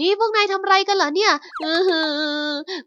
นี่พวกนายทำไรกันเหรอเนี่ยอื้ออ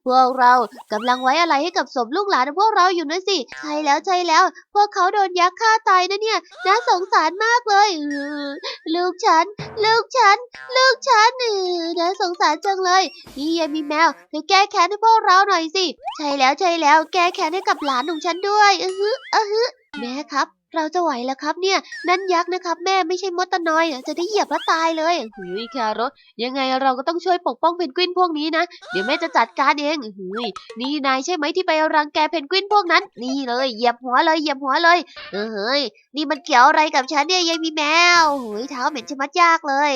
พวกเรากำลังไว้อะไรให้กับศพลูกหลานของพวกเราอยู่นะสิ ใช่แล้วใช่แล้ว พวกเขาโดนยักษ์ฆ่าตายนะเนี่ย น่าสงสารมากเลยเออลูกฉัน ลูกฉัน ลูกฉันเออน่าสงสารจังเลย นี่ยายมีแมวเธอแก้แค้นให้พวกเราหน่อยสิ ใช่แล้วใช่แล้ว แก้แค้นให้กับหลานของฉันด้วยอือฮึอือฮึแม่ครับ เราจะไหวแล้วครับเนี่ย นั่นยักษ์นะครับ แม่ไม่ใช่มดตะนอยจะได้เหยียบแล้วตายเลยเฮ้ยแครอทยังไงเราก็ต้องช่วยปกป้องเพนกวินพวกนี้นะ เดี๋ยวแม่จะจัดการเองเฮ้ยนี่นายใช่ไหมที่ไปรังแกเพนกวินพวกนั้น นี่เลยเหยียบหัวเลยเหยียบหัวเลยเฮ้ยนี่มันเกี่ยวอะไรกับฉันเนี่ยยายมีแมวหุยเท้าเหม็นชะมัดยากเลย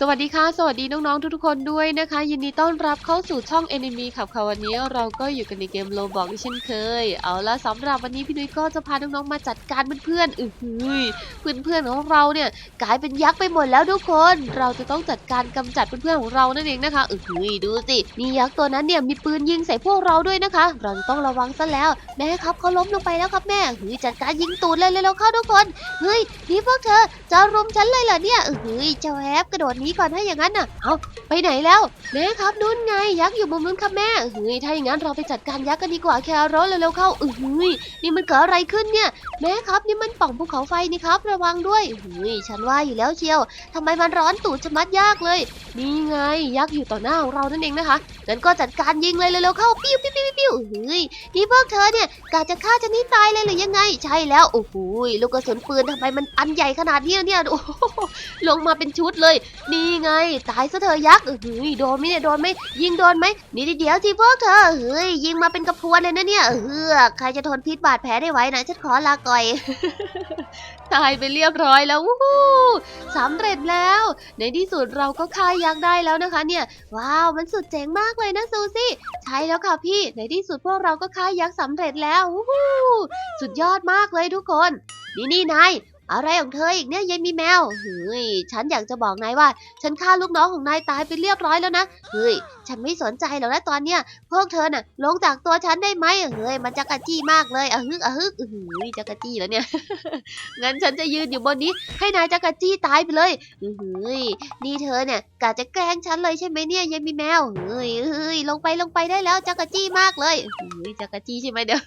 สวัสดีค่ะ สวัสดีน้องๆ ทุกๆ คนด้วยนะคะ ยินดีต้อนรับเข้าสู่ช่อง Enemy ขับค่ะวันนี้เราก็อยู่กันในเกมโลบอกเช่นเคย เอาละสำหรับวันนี้พี่นุ้ยก็จะพาน้องๆ มาจัดการเพื่อนๆอือหือเพื่อนๆของเราเนี่ยกลายเป็นยักษ์ไปหมดแล้วทุกคน เราจะต้องจัดการกำจัดเพื่อนๆของเรานั่นเองนะคะอือหือดูสิมียักษ์ตัวนั้นเนี่ยมีปืนยิงใส่พวกเราด้วยนะคะ เราจะต้องระวังซะแล้วแม่ครับเขาล้มลงไปแล้วครับแม่เฮ้ยจัดการยิงตูดเลยเลยแล้วเข้าทุกคนเฮ้ยนี่พวกเธอจะรุมฉันเลยเหรอเนี่ยเฮ้ยเจ้าแฮปกระโดดหนีก่อนถ้าอย่างนั้นน่ะ เอาไปไหนแล้วแม่ครับนู่นไงยักษ์อยู่มุมนู้นครับแม่เฮ้ยถ้าอย่างนั้นเราไปจัดการยักษ์กันดีกว่าแครอทเร็วๆเข้าเฮ้ยนี่มันเกิดอะไรขึ้นเนี่ย แม่ครับนี่มันป่องภูเขาไฟนี่ครับ ระวังด้วยเฮ้ยฉันว่าอยู่แล้วเชียวทำไมมันร้อนตูดชะมัดยากเลย นี่ไงยักษ์อยู่ต่อหน้าของเรานั่นเองนะคะงั้นก็จัดการยิงเลยเร็วๆเข้าปิ้วปิ้วปิ้วปิ้วเฮ้ยนี่พวกเธอเนี่ยกะจะฆ่าฉันนี่ตายเลยหรือยังไงใช่แล้วโอ้โหลูกกระสุนปืนทำไมมันอันใหญ่ขนาดนี้เนี่ยโอ้โหลงมาเป็นชุดเลยนี่ไง ตายซะเธอยักษ์เฮ้ยโดนไหมเนี่ยโดนไหมยิงโดนไหมนี่เดี๋ยวที่พวกเธอเฮ้ยยิงมาเป็นกระพวนเลยนะเนี่ยเฮือกใครจะทนพิษบาดแผลได้ไหวนะฉันขอลาก่อย ตายไปเรียบร้อยแล้ววู้ฮู้สำเร็จแล้ว ในที่สุดเราก็ฆ่ายักษ์ได้แล้วนะคะ เนี่ย ว้าวมันสุดเจ๋งมากเลยนะซูซี่ใช่แล้วค่ะพี่ ในที่สุดพวกเราก็ฆ่ายักษ์สำเร็จแล้ววู้ฮู้สุดยอดมากเลยทุกคน นี่นี่นาย อะไรของเธออีกเนี่ยยายมีแมวเฮ้ยฉันอยากจะบอกนายว่า ฉันฆ่าลูกน้องของนายตายไปเรียบร้อยแล้วนะเฮ้ยฉันไม่สนใจหรอกนะตอนเนี้ยพวกเธอน่ะ ลงจากตัวฉันได้ไหมเฮ้ยมันจักระจี้มากเลยอะฮึกอะฮึกอื้อหือจักระจี้แล้วเนี่ยงั้นฉันจะยืนอยู่บนนี้ ให้นายจักระจี้ตายไปเลยอื้อหือนี่เธอเนี่ยกะจะแกล้งฉันเลยใช่ไหมเนี่ยยายมีแมวเฮ้ยเฮ้ยลงไปลงไปได้แล้วจักระจี้มากเลยเฮ้ยจักระจี้ใช่ไหมเดี๋ยว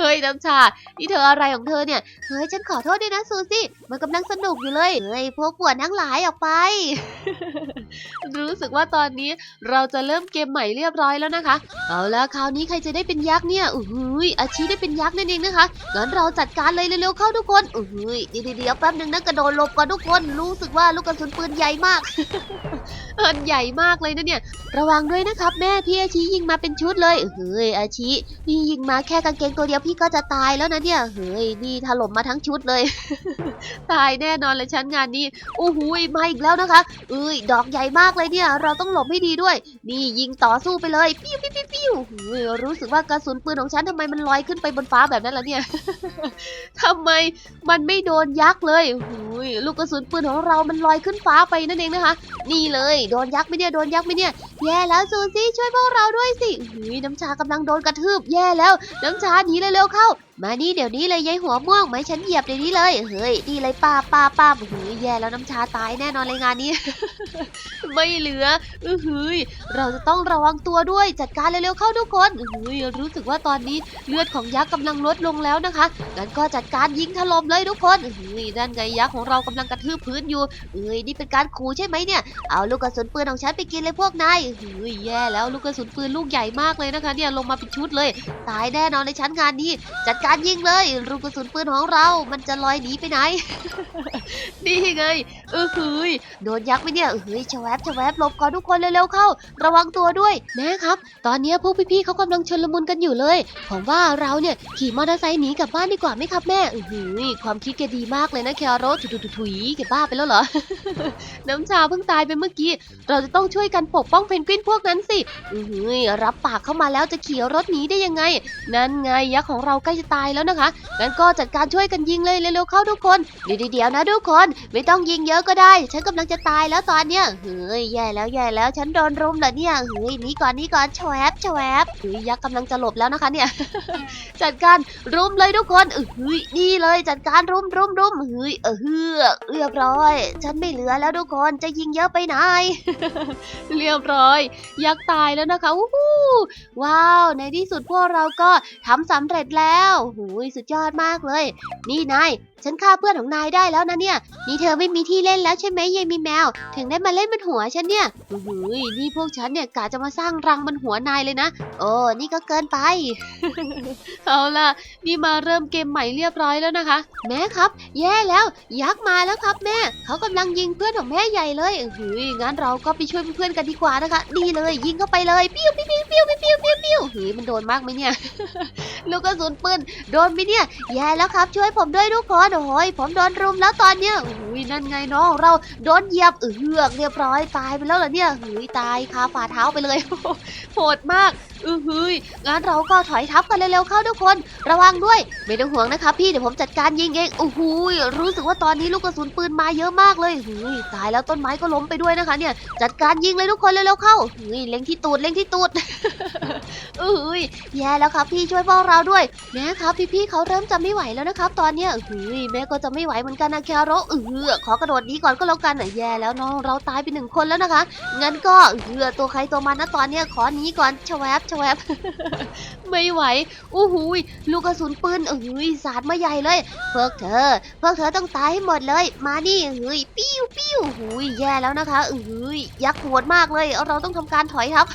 เฮ้ยน้ำชานี่เธออะไรของเธอเนี่ยเฮ้ยฉันขอโทษด้วยนะซูซี่มันกำลังสนุกอยู่เลยเฮ้ยพวกปวดทั้งหลายออกไป รู้สึกว่าตอนนี้เราจะเริ่มเกมใหม่เรียบร้อยแล้วนะคะ เอาละคราวนี้ใครจะได้เป็นยักษ์เนี่ยอุ้ยอาชีได้เป็นยักษ์นั่นเองนะคะงั้นเราจัดการเลยเร็วๆเข้าทุกคนอุ้ยเดี๋ยวเดี๋ยวแป๊บนึงนะกระโดดหลบก่อนทุกคน รู้สึกว่าลูกกระสุนปืนใหญ่มากอันใหญ่มากเลยนะเนี่ย ระวังด้วยนะครับแม่พี่อาชียิงมาเป็นชุดเลยเฮ้ยอาชีนี่ยิงมาแค่กางเกงตัวเดียวพี่ก็จะตายแล้วนะเนี่ยเฮ้ยนี่ถล่มมาทั้งชุดเลยตายแน่นอนเลยชั้นงานนี้โอ้โหยมาอีกแล้วนะคะ เอ้ยดอกใหญ่มากเลยเนี่ย เราต้องหลบให้ดีด้วย นี่ยิงต่อสู้ไปเลยปิ้วปิ้วปิ้วปิ้วรู้สึกว่ากระสุนปืนของฉันทำไมมันลอยขึ้นไปบนฟ้าแบบนั้นล่ะเนี่ยทำไมมันไม่โดนยักษ์เลยโอ้ยลูกกระสุนปืนของเรามันลอยขึ้นฟ้าไปนั่นเองนะคะ นี่เลยโดนยักษ์ไหมเนี่ยโดนยักษ์ไหมเนี่ยแย่แล้วซูซี่ช่วยพวกเราด้วยสิหุยน้ำชากำลังโดนกระทืบแย่แล้ว น้ำชาหนีเร็วๆเข้า มานี่เดี๋ยวนี้เลยยายหัวม่วงไหมฉันเหยียบเดี๋ยวนี้เลย เฮ้ยนี่เลยป้าป้าป้าหุยแย่แล้วน้ำชาตายแน่นอนเลยงานนี้ ไม่เหลืออือหืยเราจะต้องระวังตัวด้วยจัดการเร็วๆเข้าทุกคนอือยรู้สึกว่าตอนนี้เลือดของยักษ์กำลังลดลงแล้วนะคะงั้นก็จัดการยิงถล่มเลยทุกคนอือหืยด้านไงยักษ์ของเรากำลังกระทืบพื้นอยู่เอ้ยนี่เป็นการขู่ใช่ไหมเนี่ยเอาลูกกระสุนปืนของฉันไปกินเลยพวกนายเฮ้ยแย่แล้วลูกกระสุนปืนลูกใหญ่มากเลยนะคะ เนี่ยลงมาเป็นชุดเลย ตายแน่นอนในชั้นงานนี้จัดการยิงเลยลูกกระสุนปืนของเรา มันจะลอยหนีไปไหน นี่ไง เออหืยโดนยักษ์ไหมเนี่ยเฮ้ยชแวบชแวบหลบก่อนทุกคนเร็วๆเข้า ระวังตัวด้วยแม่ครับ ตอนนี้พวกพี่ๆเขากำลังชนลมุนกันอยู่เลย ผมว่าเราเนี่ยขี่มอเตอร์ไซค์หนีกลับบ้านดีกว่าไหมครับแม่อือหืความคิดแกดีมากเลยนะแคโรสถุยๆๆแกบ้าไปแล้วเหรอ น้ำชาเพิ่งตายไปเมื่อกี้ เราจะต้องช่วยกันปกป้องเพนกวินพวกนั้นสิอือหืรับปากเข้ามาแล้วจะขี่รถหนีได้ยังไง นั่นไงยักษ์ของเราใกล้จะตายายแล้วนะคะ งั้นก็จัดการช่วยกันยิงเลยเร็วๆเข้าทุกคนเดี๋ยวเดี๋ยวๆนะทุกคน ไม่ต้องยิงเยอะก็ได้ ฉันกำลังจะตายแล้วตอนเนี้ย เฮ้ยแย่แล้วแย่แล้วฉันโดนรุมเหรอเนี่ย เฮ้ยนี่ก่อนนี่ก่อนแชวบแชวบเฮ้ยยักษ์กำลังจะหลบแล้วนะคะเนี่ย จัดการรุมเลยทุกคนเออเฮ้ยนี่เลยจัดการรุมรุมรุมเฮ้ยเออเฮือกเรียบร้อย ฉันไม่เหลือแล้วทุกคนจะยิงเยอะไปไหน เรียบร้อย ยักษ์ตายแล้วนะคะว้าว ในที่สุดพวกเราก็ทำสำเร็จแล้วหูยสุดยอดมากเลย นี่นาย ฉันฆ่าเพื่อนของนายได้แล้วนะเนี่ย นี่เธอไม่มีที่เล่นแล้วใช่ไหมยายมีแมว ถึงได้มาเล่นบนหัวฉันเนี่ยโอ้โหยนี่พวกฉันเนี่ยกะจะมาสร้างรังบนหัวนายเลยนะ โอ้นี่ก็เกินไป เอาล่ะ นี่มาเริ่มเกมใหม่เรียบร้อยแล้วนะคะ แม่ครับ แย่แล้ว ยักษ์มาแล้วครับแม่ เขากำลังยิงเพื่อนของแม่ใหญ่เลยเฮ้ยงั้นเราก็ไปช่วยเพื่อนกันดีกว่านะคะ ดีเลย ยิงเข้าไปเลยปิ้วปิ้วปิ้วปิ้วปิ้วปิ้วปิ้วเฮ้ยมันโดนมากไหมเนี่ย ลูกกระสุนปืนโดนไหมเนี่ย แย่แล้วครับ ช่วยผมด้วยทุกคนโอ้ยผมโดนรุมแล้วตอนเนี้ยอุ้ยนั่นไงน้องเราโดนเหยียบเอือกเรียบร้อยตายไปแล้วเหรอเนี่ยเฮ้ยตายคาฝ่าเท้าไปเลยโหดมาก อือหืยงั้นเราก็ถอยทับกันเร็วๆเข้าทุกคน ระวังด้วย ไม่ต้องห่วงนะครับพี่เดี๋ยวผมจัดการยิงเองโอ้โหรู้สึกว่าตอนนี้ลูกกระสุนปืนมาเยอะมากเลยเฮ้ยตายแล้วต้นไม้ก็ล้มไปด้วยนะคะ เนี่ย จัดการยิงเลยทุกคนเร็วๆเข้าเฮ้ยเล็งที่ตูดเล็งที่ตูดเอ้ยแย่แล้วครับพี่ช่วยพวกเราด้วยแม่ครับพี่ๆเขาเริ่มจะไม่ไหวแล้วนะครับ ตอนเนี้ยเฮ้ยแม่ก็จะไม่ไหวเหมือนกันนะแคโรเออขอกระโดดนี้ก่อนก็แล้วกันอะแย่แล้วน้องเราตายไปหนึ่งคนแล้วนะคะงั้นก็เออตัวใครตัวมันนะตอนเนี้ยขอหนีก่อนชวบชวบไม่ไหวอู้หูยลูกกระสุนปืนเอ้ยสาดมาใหญ่เลยพวกเธอพวกเธอต้องตายให้หมดเลย มานี่เฮ้ยปิ้วปิ้วหูยแย่แล้วนะคะเอ้ยยักษ์โหดมากเลยเราต้องทำการถอยครับ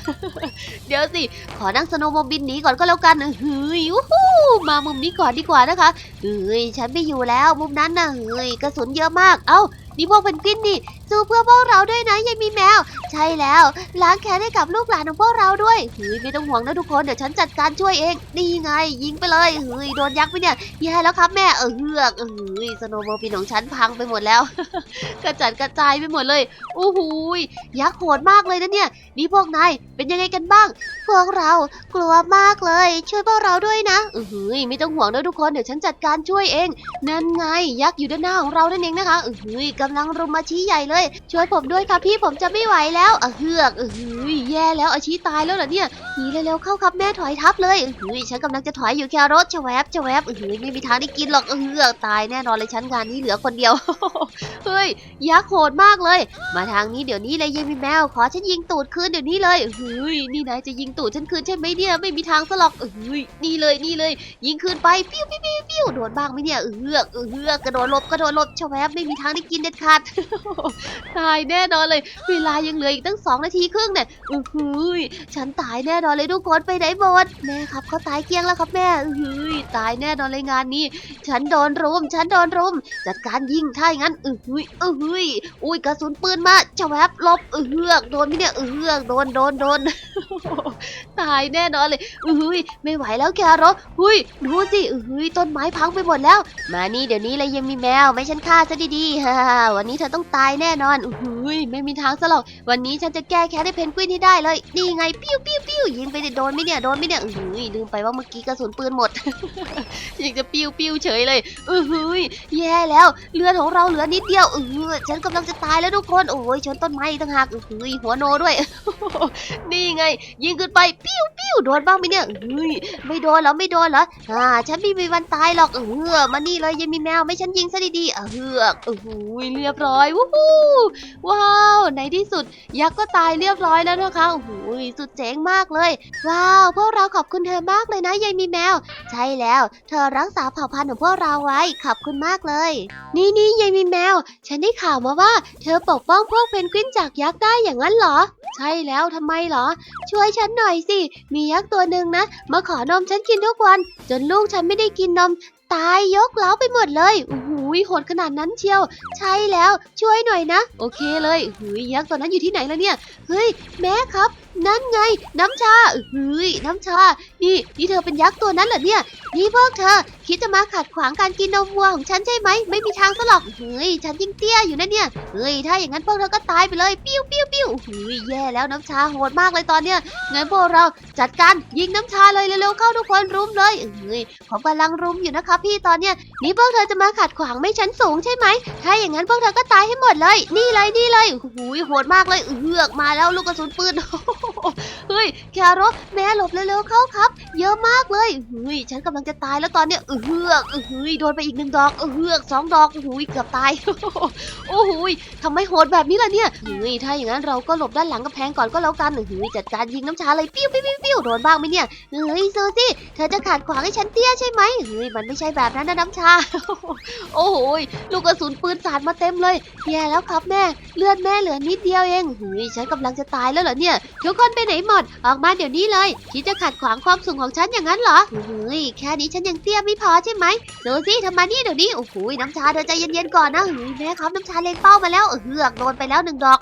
เดี๋ยวสิขอนั่งสโนว์โมบินหนีก่อนก็แล้วกันเฮ้ยวู้ฮู้มามุมนี้ก่อนดีกว่านะคะเฮ้ยฉันไม่อยู่แล้วมุมนั้นนะเฮ้ยกระสุนเยอะมากเอ้านี่พวกเป็นกวินนี่ สู้เพื่อพวกเราด้วยนะยายมีแมว ใช่แล้วล้างแค้นให้กับลูกหลานของพวกเราด้วยเฮ้ยไม่ต้องห่วงนะทุกคนเดี๋ยวฉันจัดการช่วยเองนี่ไง ยิงไปเลยเฮ้ยโดนยักษ์ไปเนี่ยแย่แล้วครับแม่เออเฮือกเฮ้ยสโนโมบินของฉันพังไปหมดแล้ว กระจัดกระจายไปหมดเลยโอ้โหยยักษ์โหดมากเลยนะเนี่ยนี่พวกนายเป็นยังไงกันบ้าง พวกเรากลัวมากเลย ช่วยพวกเราด้วยนะเออหือไม่ต้องห่วงนะทุกคนเดี๋ยวฉันจัดการช่วยเองนั่นไงยักษ์อยู่ด้านหน้าของเรานั่นเองนะคะเออหือกำลังรุมมาชี้ใหญ่เลยช่วยผมด้วยครับพี่ผมจะไม่ไหวแล้วเออเฮือกเออหือแย่แล้วอาชีตายแล้วเหรอเนี่ยหนีเร็วๆเข้าครับแม่ถอยทับเลยเออหือฉันกำลังจะถอยอยู่แค่รถชแวบชแวบเออหือไม่มีทางได้กินหรอกเออฮือกตายแน่นอนเลยฉันงานนี้เหลือคนเดียวเฮ้ยยักษ์โหดมากเลย มาทางนี้เดี๋ยวนี้เลยยังมีแมวขอฉันยิงตูดคืนเดี๋ยวนี้เลยเฮ้ยนี่นายจะยิงตูดฉันคืนใช่ไหมเนี่ยไม่มีทางสลอกเฮ้ยนี่เลยนี่เลย ยิงคืนไปปิ้วปิ้วปิ้วปิ้วโดนบ้างไหมเนี่ยเออเฮือกเออฮือกกระโดดหลบกระโดดหลบชแวบไม่มีทางได้กินเด็ดขาดตายแน่นอนเลย เวลายังเหลืออีกตั้งสองนาทีครึ่งเนี่ยอือหือฉันตายแน่นอนเลยทุกคนไปไหนหมดแม่ครับเขาตายเกลี้ยงแล้วครับแม่อือหือตายแน่นอนเลยงานนี้ ฉันโดนรุม ฉันโดนรุม จัดการยิงถ้าอย่างนั้นอือหืออือหืออุ้ยกระสุนปืนมาจะแวบลบอือเฮือกโดนไหมเนี่ยอือเฮือกโดนโดนโดนตายแน่นอนเลยอือหือไม่ไหวแล้วแครอหุยดูสิอือหือต้นไม้พังไปหมดแล้ว มานี่เดี๋ยวนี้เลยยังมีแมวไม่ฉันฆ่าซะดีๆฮ่าวันนี้เธอต้องตายแน่นอนอือหือไม่มีทางซะหรอก วันนี้ฉันจะแก้แค้นให้เพนกวินให้ได้เลย นี่ไงปิ้วปิ้วปิ้วยิงไปเนี่โดนไหมเนี่ยโดนไหมเนี่ยอือหือลืมไปว่าเมื่อกี้กระสุนปืนหมดยังจะปิ้วปิ้วเฉยเลยอือหือแย่แล้วเลือดของเราเหลือนิดเดียวอืออฉันกำลังจะตายแล้วทุกคนโอ้ยชนต้นไม้ต่างหากอือหือหัวโนด้วย นี่ไง ยิงขึ้นไปปิ้วปิ้วโดนบ้างไหมเนี่ยอือไม่โดนเหรอไม่โดนเหรออ่าฉันไม่มีวันตายหรอกเออมานี่เลยยังมีแมวไม่ฉันยิงซะดีๆเออเฮือกโอ้โหเรียบร้อยวู้ว้าวในที่สุด ยักษ์ก็ตายเรียบร้อยแล้วนะคะโอ้โหสุดเจ๋งมากเลย ว้าว พวกเราขอบคุณเธอมากเลยนะยายมีแมว ใช่แล้ว เธอรักษาเผ่าพันธุ์ของพวกเราไว้ ขอบคุณมากเลย นี่นี่ยายมีแมว ฉันได้ข่าวมาว่า เธอปกป้องพวกเพนกวินจากยักษ์ได้อย่างนั้นเหรอ ใช่แล้วทำไมเหรอ ช่วยฉันหน่อยสิ มียักษ์ตัวหนึ่งนะ มาขอนมฉันกินทุกวัน จนลูกฉันไม่ได้กินนม ตายยกเล้าไปหมดเลยโอ้โหโหดขนาดนั้นเชียว ใช่แล้วช่วยหน่อยนะ โอเคเลยหุยยักษ์ตัวนั้นอยู่ที่ไหนแล้วเนี่ย เฮ้ย แม่ครับ นั่นไง น้ำชาเฮ้ยน้ำชา นี่นี่เธอเป็นยักษ์ตัวนั้นเหรอเนี่ย นี่พวกเธอ คิดจะมาขัดขวางการกินนมวัวของฉันใช่ไหม ไม่มีทางสลอกเฮ้ย ฉันยิ่งเตี้ยอยู่นะเนี่ย เฮ้ย ถ้าอย่างนั้นพวกเธอก็ตายไปเลย ปิ้วปิ้วปิ้วเฮ้ย แย่แล้วน้ำชาโหดมากเลยตอนเนี้ยงั้นพวกเราจัดการยิงน้ำชาเลยเร็วๆเข้าทุกคนรุมเลยเฮ้ย ผมกำลังรุมอยู่นะคะพี่ตอนเนี้ย นี่พวกเธอจะมาขัดขวางไม่ชั้นสูงใช่ไหม ถ้าอย่างนั้นพวกเธอก็ตายให้หมดเลย นี่เลยนี่เลยโอ้โหโหดมากเลยเอือกมาแล้วลูกกระสุนปืน เฮ้ยแคโรแม่หลบเร็วๆเข้าครับ เยอะมากเลยเฮ้ยฉันกำลังจะตายแล้วตอนเนี้ยเอือกเฮ้ยโดนไปอีกหนึ่งดอกเอือกสองดอกโอ้โหเกือบตายโอ้โหทำไมโหดแบบนี้ล่ะเนี่ยเฮ้ยถ้าอย่างนั้นเราก็หลบด้านหลังกำแพงก่อนก็แล้วกันเฮ้ยจัดการยิงน้ำชาเลยปิ้วปิ้วปิ้วปิ้วโดนบ้างไหมเนี่ยเฮ้ยซูซี่เธอจะขัดขวางให้ฉันเตี้ยใช่ไหมเฮ้ยมันไม่ใช่แบบนั้นนะน้ำชา โอ้โหลูกกระสุนปืนสาดมาเต็มเลยแย่แล้วครับแม่เลือดแม่เหลือนิดเดียวเองเฮ้ยฉันกำลังจะตายแล้วเหรอเนี่ยทุกคนไปไหนหมด ออกมาเดี๋ยวนี้เลย คิดจะขัดขวางความสูงของฉันอย่างนั้นเหรอเฮ้ยแค่นี้ฉันยังเตี้ยไม่พอใช่ไหมดูสิทำมานี่เดี๋ยวนี้โอ้โหน้ำชาเธอใจเย็นๆก่อนนะเฮ้ยแม่ครับน้ำชาเล็งเป้ามาแล้วเออเฮือกโดนไปแล้วหนึ่งดอก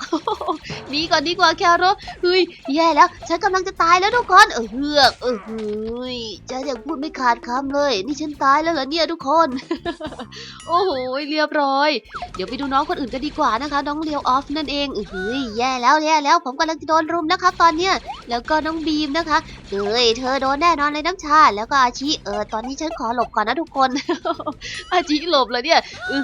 หนีก่อนดีกว่าแคโรเฮ้ยแย่แล้ว ฉันกำลังจะตายแล้วทุกคนเออเฮือกเออเฮ้ยจะยังพูดไม่ขาดคำเลย นี่ฉันตายแล้วเหรอเนี่ยทุกคน โอ้โหเรียบร้อย เดี๋ยวไปดูน้องคนอื่นกันดีกว่านะคะ น้องเลียวออฟนั่นเองเฮ้ยแย่แล้วแย่แล้ว ผมกำลังจะโดนรุมนะครับตอนเนี้ยแล้วก็น้องบีมนะคะเฮ้ยเธอโดนแน่นอนเลยน้ำชา แล้วก็อาชิเออตอนนี้ฉันขอหลบก่อนนะทุกคน อาชิหลบเลยเนี่ย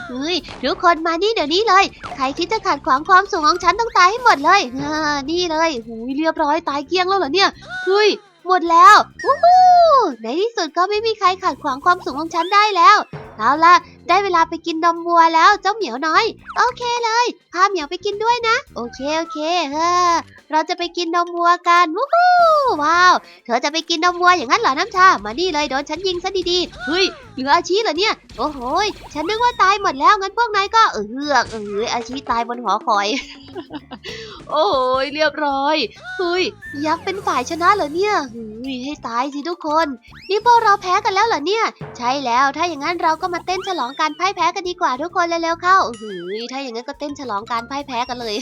เฮ้ยทุกคนมานี่เดี๋ยวนี้เลย ใครคิดจะขัดขวางความสูงของฉันต้องตายให้หมดเลยอ่านี่เลยหูยเรียบร้อยตายเกลี้ยงแล้วเหรอเนี่ยเฮ้ยหมดแล้ววู้ในที่สุดก็ไม่มีใครขัดขวางความสูงของฉันได้แล้วเอาล่ะ ได้เวลาไปกินนมวัวแล้วเจ้าเหมียวน้อย โอเคเลยพาเหมียวไปกินด้วยนะ โอเคโอเคเฮ้อเราจะไปกินนมวัวกันวู้ฮู้ว้าว เธอจะไปกินนมวัวอย่างนั้นเหรอน้ำชา มานี่เลยโดนฉันยิงซะดีๆเฮ้ยเหลืออาชีเหรอเนี่ย โอ้โหฉันนึกว่าตายหมดแล้วงั้นพวกนายก็เออเฮือกเอออาชีตายบนหอคอย โอ้ยเรียบร้อยเฮ้ยยักษ์เป็นฝ่ายชนะเหรอเนี่ยเฮ้ยให้ตายสิทุกคน นี่พวกเราแพ้กันแล้วเหรอเนี่ย ใช่แล้วถ้าอย่างนั้นเราก็มาเต้นฉลองการพ่ายแพ้กันดีกว่าทุกคนเร็วๆเข้าเฮ้ยถ้าอย่างนั้นก็เต้นฉลองการพ่ายแพ้กันเลย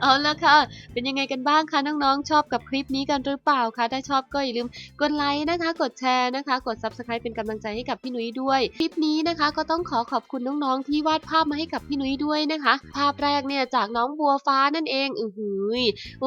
เอาละค่ะ เป็นยังไงกันบ้างคะน้องๆ ชอบกับคลิปนี้กันหรือเปล่าคะ ถ้าชอบก็อย่าลืมกดไลค์นะคะ กดแชร์นะคะ กด subscribe เป็นกำลังใจให้กับพี่นุ้ยด้วย คลิปนี้นะคะก็ต้องขอขอบคุณน้องๆ ที่วาดภาพมาให้กับพี่นุ้ยด้วยนะคะ ภาพแรกเนี่ยจากน้องบัวฟ้านั่นเอง อือหือ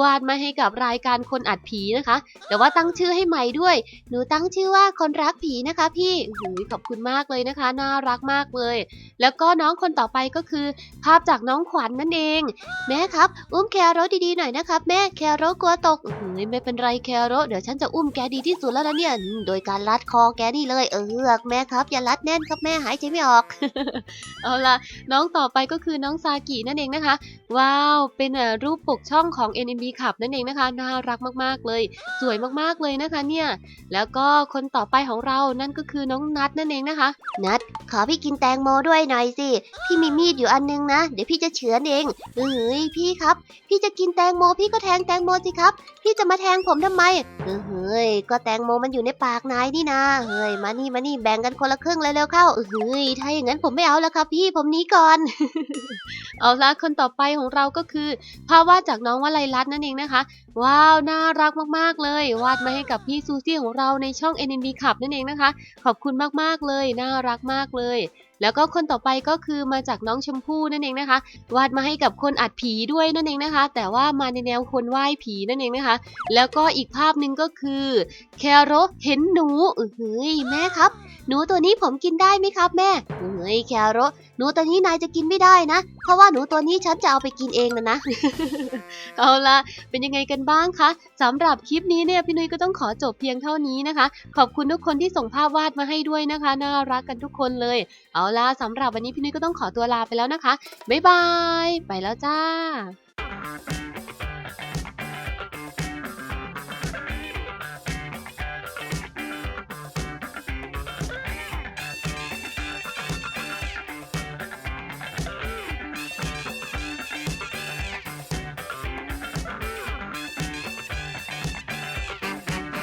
วาดมาให้กับรายการคนอัดผีนะคะ แต่ว่าตั้งชื่อให้ใหม่ด้วย หนูตั้งชื่อว่าคนรักผีนะคะ พี่โอ้โหขอบคุณมากเลยนะคะ น่ารักมากเลย แล้วก็น้องคนต่อไปก็คือ ภาพจากน้องขวัญนั่นเอง แม่ครับ อุ้มแคโรสดีๆหน่อยนะครับ แม่แคโรสกลัวตกเฮ้ยไม่เป็นไรแคโรสเดี๋ยวฉันจะอุ้มแกดีที่สุดแล้วนะเนี่ยอืมโดยการรัดคอแกนี่เลย เออแม่ครับ อย่ารัดแน่นครับแม่หายใจไม่ออก เอาล่ะ น้องต่อไปก็คือน้องซากินั่นเองนะคะ ว้าวเป็นเอ่อรูปปกช่องของ NMB ขับนั่นเองนะคะน่ารักมากๆเลย สวยมากๆเลยนะคะเนี่ยแล้วก็คนต่อไปของเรานั่นก็คือน้องนัทนั่นเองนะคะ นัทขอพี่กินแตงโมด้วยหน่อยสิ พี่มีมีดอยู่อันนึงนะ เดี๋ยวพี่จะเฉือนเองเอ้ยพี่ครับ พี่จะกินแตงโมพี่ก็แทงแตงโมสิครับ พี่จะมาแทงผมทำไมเฮ้ยก็แตงโมมันอยู่ในปากนายนี่นะ เฮ้ยมานี่มานี่แบ่งกันคนละครึ่งเลยเร็วเข้าเฮ้ยถ้าอย่างนั้นผมไม่เอาแล้วครับพี่ผมหนี้ก่อน เอาละคนต่อไปของเราก็คือ ภาพวาดจากน้องวลัยรัตน์นั่นเองนะคะ ว้าว น่ารักมากๆเลย วาดมาให้กับพี่ซูซี่ของเราในช่อง NMB ขับนั่นเองนะคะ ขอบคุณมากๆเลย น่ารักมากเลย แล้วก็คนต่อไปก็คือมาจากน้องชมพู่นั่นเองนะคะ วาดมาให้กับคนอัดผีด้วยนั่นเองนะคะ แต่ว่ามาในแนวคนไหว้ผีนั่นเองนะคะ แล้วก็อีกภาพหนึ่งก็คือแคโรเห็นหนูเออเฮ้ยแม่ครับ หนูตัวนี้ผมกินได้ไหมครับแม่เฮ้ยแคโรหนูตัวนี้นายจะกินไม่ได้นะ เพราะว่าหนูตัวนี้ฉันจะเอาไปกินเองนะนะ เอาละเป็นยังไงกันบ้างคะสำหรับคลิปนี้เนี่ยพี่นุ้ยก็ต้องขอจบเพียงเท่านี้นะคะ ขอบคุณทุกคนที่ส่งภาพวาดมาให้ด้วยนะคะ น่ารักกันทุกคนเลย เอาล่ะสำหรับวันนี้พี่นุ้ยก็ต้องขอตัวลาไปแล้วนะคะบ๊ายบาย ไปแล้วจ้า